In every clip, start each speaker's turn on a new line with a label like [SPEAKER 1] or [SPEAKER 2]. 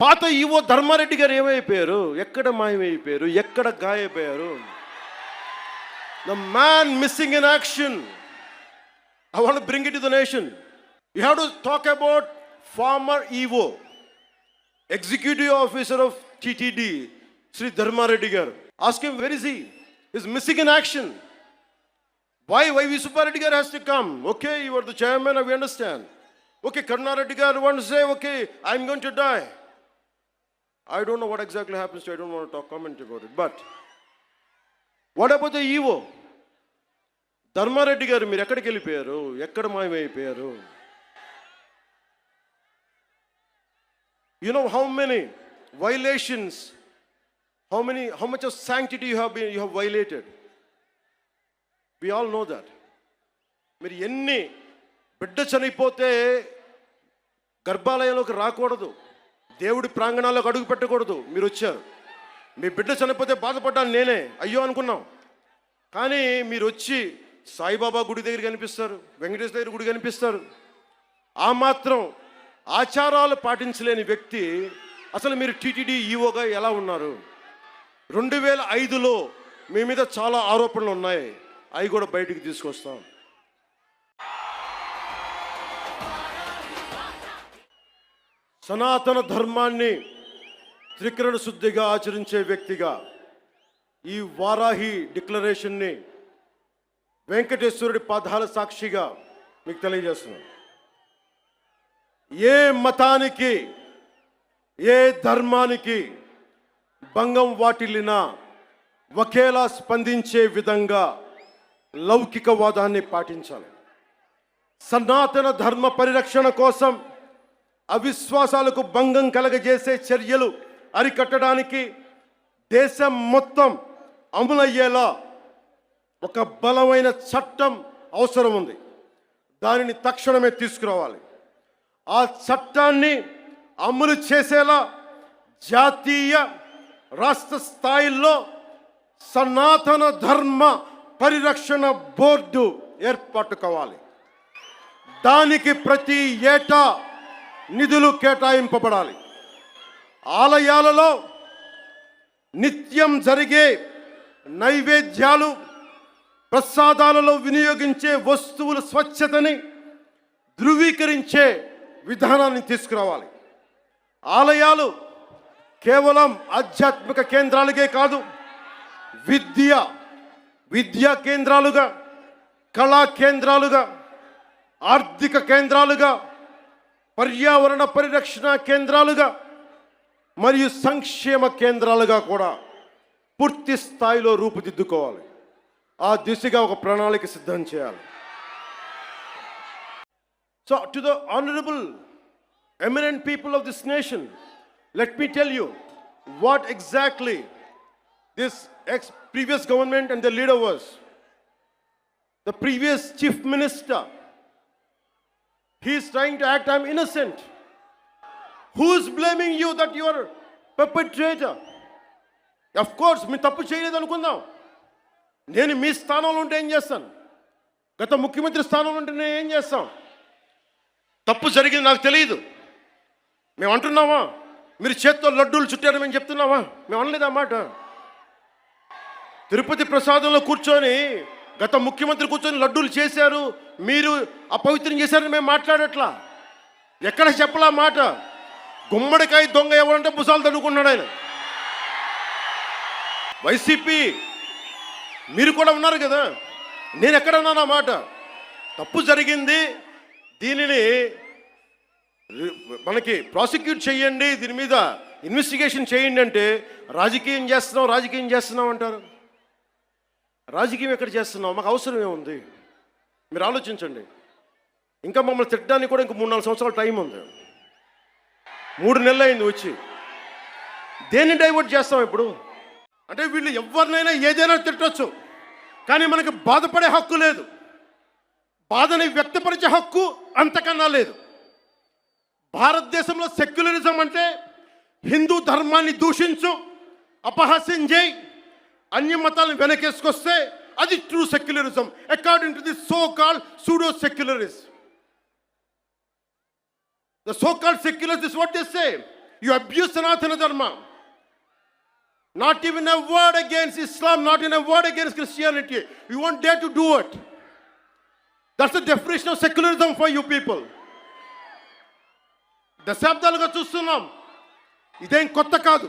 [SPEAKER 1] పాత ఈవో ధర్మారెడ్డి గారు ఏమైపోయారు? ఎక్కడ మాయమైపోయారు? ఎక్కడ గాయపోయారు the man missing in action I want bring it to the nation you have to talk about former EO executive officer of TTD Shri Dharma Reddy garu ask him him where is he is missing in action Y Y V Subba Reddy garu has to come okay you are the chairman I understand okay Karuna Reddy garu one say okay I'm going to die I don't know what exactly happens to I don't want to talk comment about it. But what about the Dharma Reddy garu మీరు ఎక్కడికి వెళ్ళిపోయారు? ఎక్కడ మాయమైపోయారు? You know how many violations how many how much of sanctity you have been you have violated we all know that మీరు ఎన్ని బిడ్డ చనిపోతే గర్భాలయంలోకి రాకూడదు. దేవుడి ప్రాంగణాలకు అడుగు పెట్టకూడదు. మీరు వచ్చారు. మీ బిడ్డ చనిపోతే బాధపడ్డాను నేనే. అయ్యో అనుకున్నాం. కానీ మీరు వచ్చి సాయిబాబా గుడి దగ్గర కనిపిస్తారు. వెంకటేశ్వర దగ్గర గుడి కనిపిస్తారు. ఆ మాత్రం ఆచారాలు పాటించలేని వ్యక్తి అసలు మీరు టీటీడీ ఈవోగా ఎలా ఉన్నారు? రెండు వేల ఐదులో మీ మీద చాలా ఆరోపణలు ఉన్నాయి. అవి కూడా బయటికి తీసుకొస్తాం. సనాతన ధర్మాన్ని త్రికరణ శుద్ధిగా ఆచరించే వ్యక్తిగా ఈ వారాహి డిక్లరేషన్ని వెంకటేశ్వరుడి పాదాల సాక్షిగా మీకు తెలియజేస్తున్నాను. ఏ మతానికి ఏ ధర్మానికి భంగం వాటిల్లినా ఒకేలా స్పందించే విధంగా లౌకికవాదాన్ని పాటించాలి. సనాతన ధర్మ పరిరక్షణ కోసం అవిశ్వాసాలకు భంగం కలగజేసే చర్యలు అరికట్టడానికి దేశం మొత్తం అమలయ్యేలా ఒక బలమైన చట్టం అవసరం ఉంది. దానిని తక్షణమే తీసుకురావాలి. ఆ చట్టాన్ని అమలు చేసేలా జాతీయ రాష్ట్ర స్థాయిల్లో సనాతన ధర్మ పరిరక్షణ బోర్డు ఏర్పాటు కావాలి. దానికి ప్రతి ఏటా నిధులు కేటాయింపబడాలి. ఆలయాలలో నిత్యం జరిగే నైవేద్యాలు ప్రసాదాలలో వినియోగించే వస్తువుల స్వచ్ఛతని ధృవీకరించే విధానాన్ని తీసుకురావాలి. ఆలయాలు కేవలం ఆధ్యాత్మిక కేంద్రాలుగే కాదు విద్య విద్యా కేంద్రాలుగా కళా కేంద్రాలుగా ఆర్థిక కేంద్రాలుగా పర్యావరణ పరిరక్షణ కేంద్రాలుగా మరియు సంక్షేమ కేంద్రాలుగా కూడా పూర్తి స్థాయిలో రూపుదిద్దుకోవాలి. ఆ దిశగా ఒక ప్రణాళిక సిద్ధం చేయాలి. So to the honourable eminent people of this nation let me tell you what exactly this ex previous government and the leader was the previous chief minister he's is to act act, I'm who's blaming you that your that of course మీ తప్పు చేయలేదు అనుకుందాం. నేను మీ స్థానంలో ఉంటే ఏం చేస్తాను? గత ముఖ్యమంత్రి స్థానంలో ఉంటే నేను ఏం చేస్తాం? తప్పు జరిగింది నాకు తెలియదు. మేము అంటున్నామా? మీరు చేత్తో లడ్డూలు చుట్టారు మేము చెప్తున్నామా మేము అనలేదు అన్నమాట మాట? తిరుపతి ప్రసాదంలో కూర్చొని గత ముఖ్యమంత్రి కూర్చొని లడ్డూలు చేశారు. మీరు అపవిత్రం చేశారని మేము మాట్లాడట్లా. ఎక్కడ చెప్పలా మాట? గుమ్మడికాయ దొంగ ఎవరంటే భుజాలు తడుకున్నాడు ఆయన. వైసీపీ మీరు కూడా ఉన్నారు కదా? నేను ఎక్కడ ఉన్నాను మాట? తప్పు జరిగింది. దీనిని మనకి ప్రాసిక్యూట్ చేయండి దీని మీద ఇన్వెస్టిగేషన్ చేయండి అంటే రాజకీయం చేస్తున్నాం రాజకీయం చేస్తున్నాం అంటారు. రాజకీయం ఎక్కడ చేస్తున్నాం మాకు అవసరం ఏముంది మీరు ఆలోచించండి. ఇంకా మమ్మల్ని తిట్టడానికి కూడా ఇంక మూడు నాలుగు సంవత్సరాల టైం ఉంది. మూడు నెలలు అయింది వచ్చి. దేన్ని డైవర్ట్ చేస్తాం ఇప్పుడు? అంటే వీళ్ళు ఎవరినైనా ఏదైనా తిట్టొచ్చు. కానీ మనకి బాధపడే హక్కు లేదు. బాధని వ్యక్తపరిచే హక్కు అంతకన్నా లేదు. భారతదేశంలో సెక్యులరిజం అంటే హిందూ ధర్మాన్ని దూషించు అపహాస్యం చేయి అన్య మతాలను వెనకేసుకొస్తే అది true secularism according to the so called pseudo secularist the so called secular this what they say You abuse Sanatana Dharma. Not even a word against Islam, not even a word against Christianity. You won't dare to do it. That's the definition of secularism for you people. దశాబ్దాలుగా చూస్తున్నాం ఇదేం కొత్త కాదు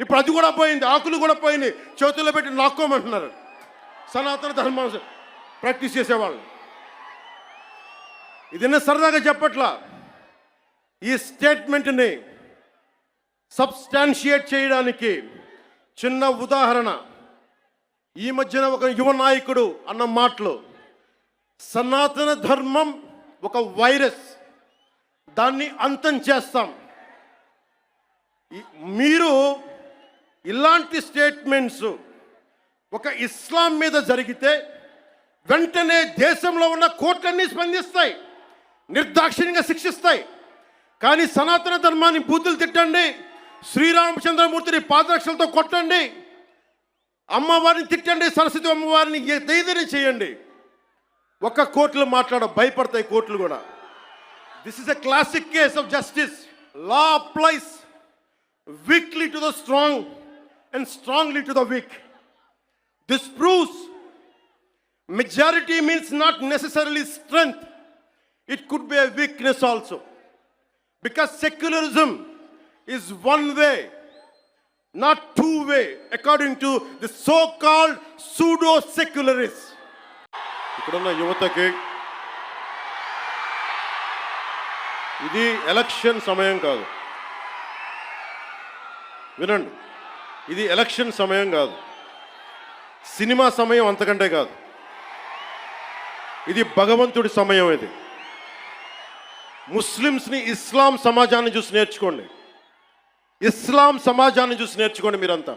[SPEAKER 1] ఇప్పుడు అది కూడా పోయింది ఆకులు కూడా పోయింది చేతుల్లో పెట్టి నాక్కోమంటున్నారు. సనాతన ధర్మం ప్రాక్టీస్ చేసేవాళ్ళు. ఇది సరదాగా చెప్పట్లా? ఈ స్టేట్మెంట్ని సబ్స్టాన్షియేట్ చేయడానికి చిన్న ఉదాహరణ. ఈ మధ్యన ఒక యువ నాయకుడు అన్న మాటలు. సనాతన ధర్మం ఒక వైరస్. దాన్ని అంతం చేస్తాం. మీరు ఇలాంటి స్టేట్మెంట్స్ ఒక ఇస్లాం మీద జరిగితే వెంటనే దేశంలో ఉన్న కోర్టులన్నీ స్పందిస్తాయి నిర్దాక్షిణ్యంగా శిక్షిస్తాయి. కానీ సనాతన ధర్మాన్ని బూతులు తిట్టండి శ్రీరామచంద్రమూర్తిని పాదరక్షలతో కొట్టండి అమ్మవారిని తిట్టండి సరస్వతి అమ్మవారిని ఏ- ఏదైనా చేయండి. ఒక్క కోర్టులు మాట్లాడ భయపడతాయి కోర్టులు కూడా. This is a classic case of justice law applies weakly to the strong and strongly to the weak. This proves majority means not necessarily strength, it could be a weakness also. Because secularism is one way, not two way, according to the so called pseudo secularists. ఇక్కడున్న యువతకి ఇది election సమయం కాదు వినండి ఇది election సమయం కాదు. Cinema సమయం అంతకంటే కాదు. ఇది భగవంతుడి సమయం ఇది. ముస్లిమ్స్ని ఇస్లాం సమాజాన్ని చూసి నేర్చుకోండి. ఇస్లాం సమాజాన్ని చూసి నేర్చుకోండి మీరంతా.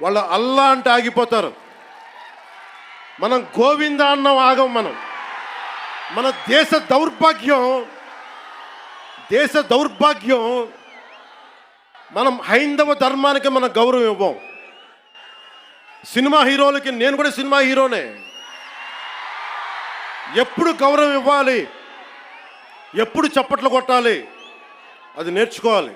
[SPEAKER 1] వాళ్ళ అల్లా అంటే ఆగిపోతారు. మనం గోవింద అన్నం ఆగం మనం. మన దేశ దౌర్భాగ్యం దేశ దౌర్భాగ్యం మనం హైందవ ధర్మానికి మనం గౌరవం ఇవ్వం. సినిమా హీరోలకి నేను కూడా సినిమా హీరోనే. ఎప్పుడు గౌరవం ఇవ్వాలి? ఎప్పుడు చప్పట్లు కొట్టాలి? అది నేర్చుకోవాలి.